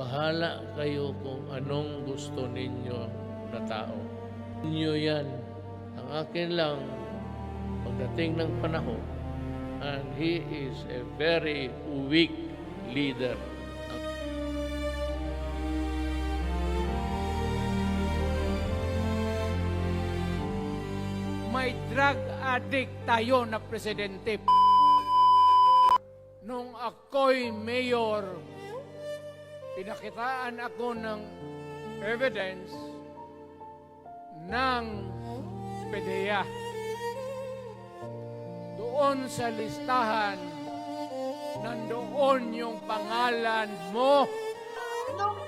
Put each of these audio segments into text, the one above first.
Bahala kayo kung anong gusto ninyo na tao. Inyo yan. Ang akin lang, pagdating ng panahon, and he is a very weak leader. may drug addict tayo na presidente. Nung ako'y mayor, pinakitaan ako ng evidence ng PDEA. Doon sa listahan, nandoon yung pangalan mo. Noong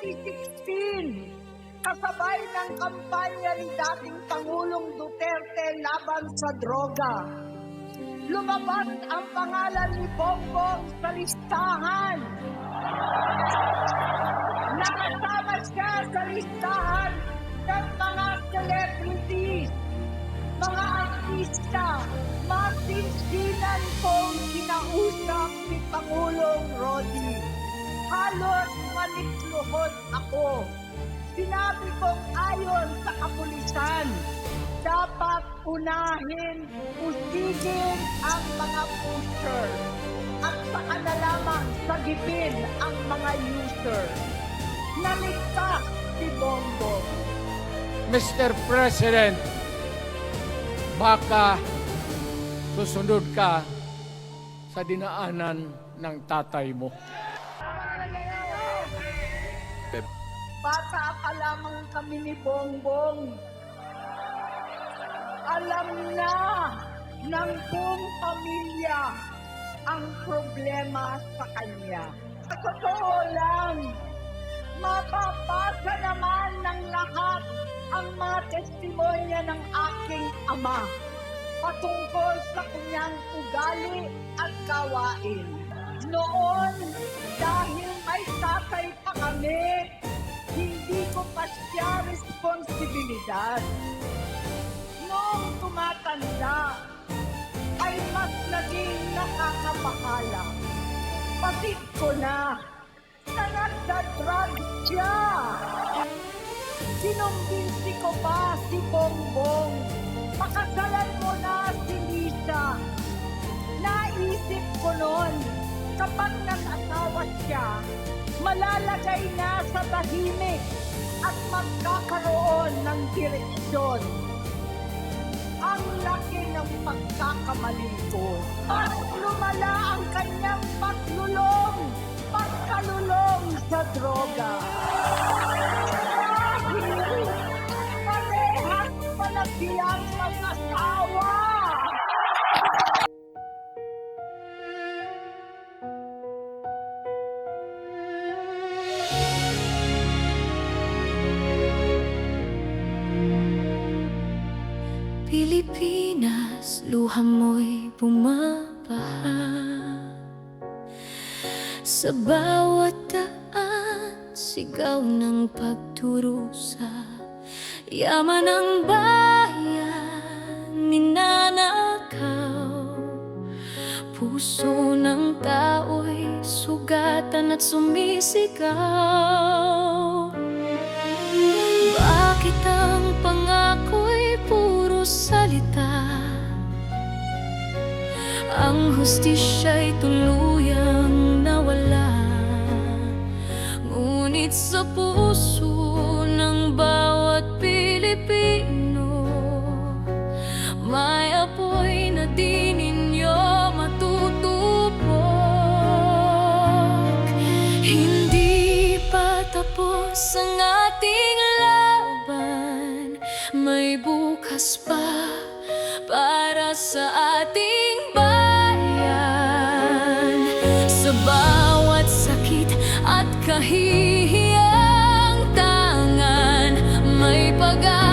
2016, kasabay ng kampanya ni dating Pangulong Duterte laban sa droga, lumabas ang pangalan ni Bongbong sa listahan. Listahan ng mga celebrities, mga artista, masinsinan kong kinausap ni Pangulong Rodi. Halos manikluhod ako. Sinabi kong ayon sa kapulisan, dapat unahin, usigin ang mga pusher at saka na lamang sagipin ang mga user. Naligtas si Bongbong. Mr. President, baka susunod ka sa dinaanan ng tatay mo. Bata pa lamang kami ni Bongbong. Alam na ng buong pamilya ang problema sa kanya. Sa totoo lang, lahat ang mga testimonya ng aking ama patungkol sa kanyang ugali at gawain. Noon, dahil may tatay pa kami, hindi ko pa siya responsibilidad. Noong tumatanda, ay mas naging nakakabahala. Patid ko na Sinumbinsi ko pa si Bongbong. Pakasalan mo na si Lisa. Naisip ko noon, kapag nag-asawa siya, malalagay na sa tahimik at magkakaroon ng direksyon. Ang laki ng pagkakamali ko. At lumala ang kanyang paglulong, pagkalulong sa droga. Luha mo'y bumabaha. Sa bawat daan, sigaw ng pagturusa Yaman ng bayan, ninanakaw Puso ng tao'y sugatan at sumisigaw Ang hustisya'y tuluyang nawala. Ngunit sa puso ng bawat Pilipino May apoy na di ninyo matutupok. Hindi pa tapos ang ating laban. May bukas pa para sa ating kahihiyang tangan May pag-asang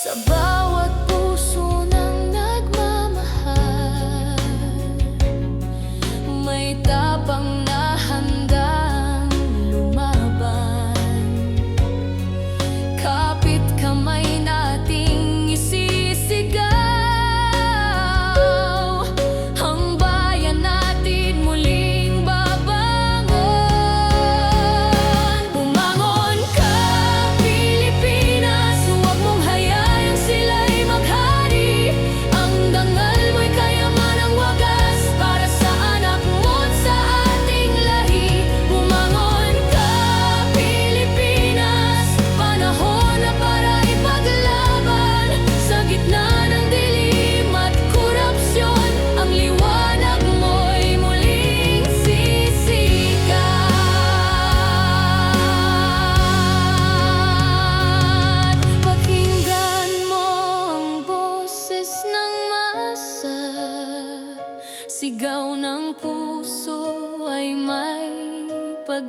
Sabah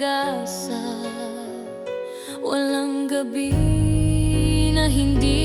pag-asa. Walang gabi na hindi